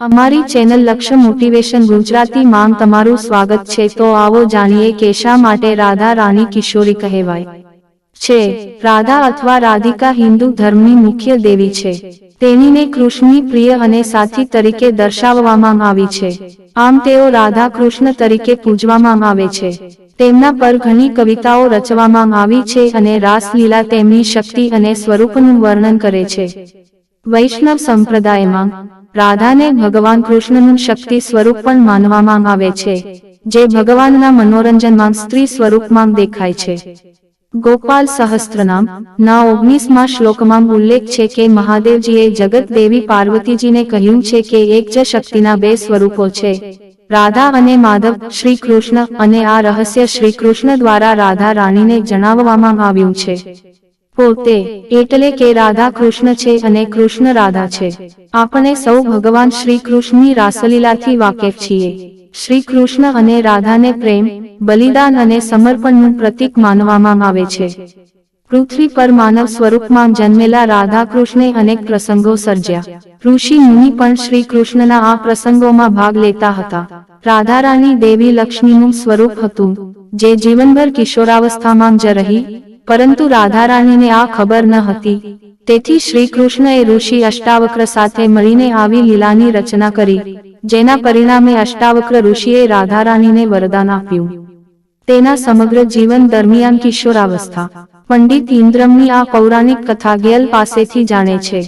અમારી ચેનલ લક્ષ્ય મોટિવેશન ગુજરાતી માં તમારું સ્વાગત છે. તો આવો જાણીએ કે શા માટે રાધા રાણી કિશોરી કહેવાય છે. રાધા અથવા રાધિકા હિન્દુ ધર્મની મુખ્ય દેવી છે. તેણીને કૃષ્ણની પ્રિય અને સાથી તરીકે દર્શાવવામાં આવી છે. આમ તેઓ રાધા કૃષ્ણ તરીકે પૂજવામાં આવે છે. તેમના પર ઘણી કવિતાઓ રચવામાં આવી છે અને રાસલીલા તેમની શક્તિ અને સ્વરૂપનું વર્ણન કરે છે. વૈષ્ણવ સંપ્રદાયમાં રાધાને ભગવાન કૃષ્ણનું શક્તિ સ્વરૂપ પણ માનવામાં આવે છે, જે ભગવાનના મનોરંજનમાં સ્ત્રી સ્વરૂપમાં દેખાય છે. ગોપાલ સહસ્ત્રનામ, ના ઓગણીસમાં શ્લોકમાં ઉલ્લેખ છે કે મહાદેવજીએ જગત દેવી પાર્વતીજીને કહ્યું છે કે એક જ શક્તિના બે સ્વરૂપો છે, રાધા અને માધવ શ્રી કૃષ્ણ અને આ રહસ્ય શ્રી કૃષ્ણ દ્વારા રાધા રાણીને જણાવવામાં આવ્યું છે. પોતે એટલે કે રાધા કૃષ્ણ છે અને કૃષ્ણ રાધા છે. આપણે સૌ ભગવાન શ્રી કૃષ્ણની રાસલીલાથી વાકેફ છીએ. શ્રી કૃષ્ણ અને રાધાને પ્રેમ, બલિદાન અને સમર્પણનું પ્રતીક માનવામાં આવે છે. પૃથ્વી પર માનવ સ્વરૂપમાં જન્મેલા રાધા કૃષ્ણે અનેક પ્રસંગો સર્જ્યા. ઋષિ મુનિ પણ શ્રી કૃષ્ણના આ પ્રસંગોમાં ભાગ લેતા હતા. રાધારાની દેવી લક્ષ્મીનું સ્વરૂપ હતું, જે જીવનભર કિશોરાવસ્થામાં જ રહી પરંતુ રાધારાણીને આ ખબર ન હતી. તેથી શ્રી ઋષિ અષ્ટાવક્ર સાથે મળીને આવી લીલાની રચના કરી, જેના પરિણામે અષ્ટાવક્ર ઋષિએ રાધારાણીને વરદાન આપ્યું. તેના સમગ્ર જીવન દરમિયાન કિશોરાવસ્થા. પંડિત ઇન્દ્રમની આ પૌરાણિક કથા ગેલ પાસેથી જાણે છે.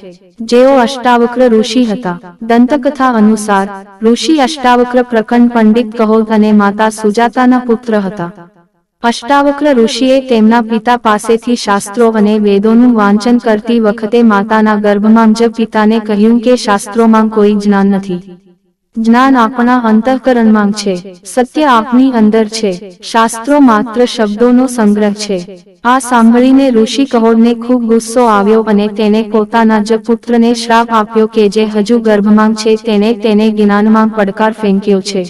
જેઓ અષ્ટાવક્ર ઋષિ હતા. દંતકથા અનુસાર, ઋષિ અષ્ટાવક્ર પ્રખંડ પંડિત કહોત અને માતા સુજાતાના પુત્ર હતા. અષ્ટાવક્ર ઋષિએ તેમના પિતા પાસેથી શાસ્ત્રો અને વેદોનું વાંચન કરતી વખતે માતાના ગર્ભમાં જ પિતાને કહ્યું કે શાસ્ત્રોમાં કોઈ જ્ઞાન નથી. જ્ઞાન આપણા અંતઃકરણમાં છે. સત્ય આપની અંદર છે. શાસ્ત્રો માત્ર શબ્દોનો સંગ્રહ છે. આ સાંભળીને ઋષિ કહોડને ખૂબ ગુસ્સો આવ્યો અને તેને પોતાના જ પુત્રને શ્રાપ આપ્યો કે જે હજુ ગર્ભમાં છે તેને તેને જ્ઞાનમાં પડકાર ફેંક્યો છે.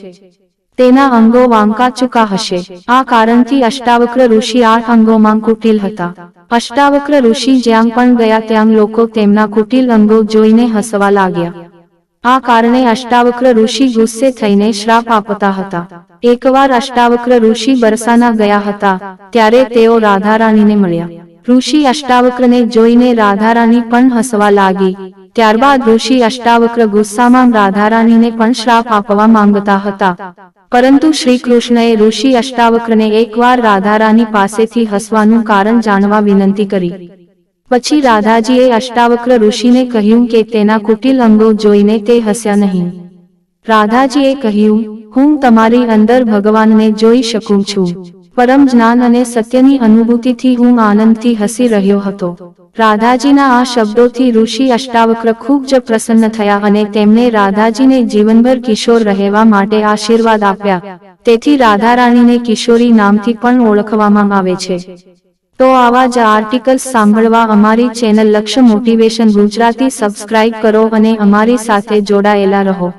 તેના અંગો વાંકા ચૂકા હશે. આ કારણથી અષ્ટાવક્ર ઋષિ આઠ અંગોમાં કુટિલ હતા. અષ્ટાવક્ર ઋષિ જ્યાં પણ ગયા ત્યાં લોકો તેમના કુટિલ અંગો જોઈને હસવા લાગ્યા. આ કારણે અષ્ટાવક્ર ઋષિ ગુસ્સે થઈને શ્રાપ આપતા હતા. એકવાર અષ્ટાવક્ર ઋષિ બરસાના ગયા હતા, ત્યારે તેઓ રાધારાણીને મળ્યા. ઋષિ અષ્ટાવક્રને જોઈને રાધારાણી પણ હસવા લાગી. ત્યારબાદ ઋષિ અષ્ટાવક્ર ગુસ્સામાં રાધારાણીને પણ શ્રાપ આપવા માંગતા હતા. પરંતુ શ્રી કૃષ્ણએ ઋષિ અષ્ટાવક્રને એકવાર રાધારાની પાસેથી હસવાનું કારણ જાણવા વિનંતી કરી. પછી રાધાજીએ અષ્ટાવક્ર ઋષિને કહ્યું કે તેના કુટિલ અંગો જોઈને તે હસ્યા નહીં. રાધાજીએ કહ્યું હું તમારી અંદર ભગવાનને જોઈ શકું છું. પરમ જ્ઞાન અને સત્યની અનુભૂતિથી હું આનંદથી હસી રહ્યો હતો. રાધાજીના આ શબ્દોથી ઋષિ અષ્ટાવક્ર ખૂબ જ પ્રસન્ન થયા અને તેમણે રાધાજીને જીવનભર કિશોર રહેવા માટે આશીર્વાદ આપ્યા. તેથી રાધારાણીને કિશોરી નામથી પણ ઓળખવામાં આવે છે. તો આવા જ આર્ટિકલ્સ સાંભળવા અમારી ચેનલ લક્ષ્ય મોટિવેશન ગુજરાતી સબસ્ક્રાઇબ કરો અને અમારી સાથે જોડાયેલા રહો.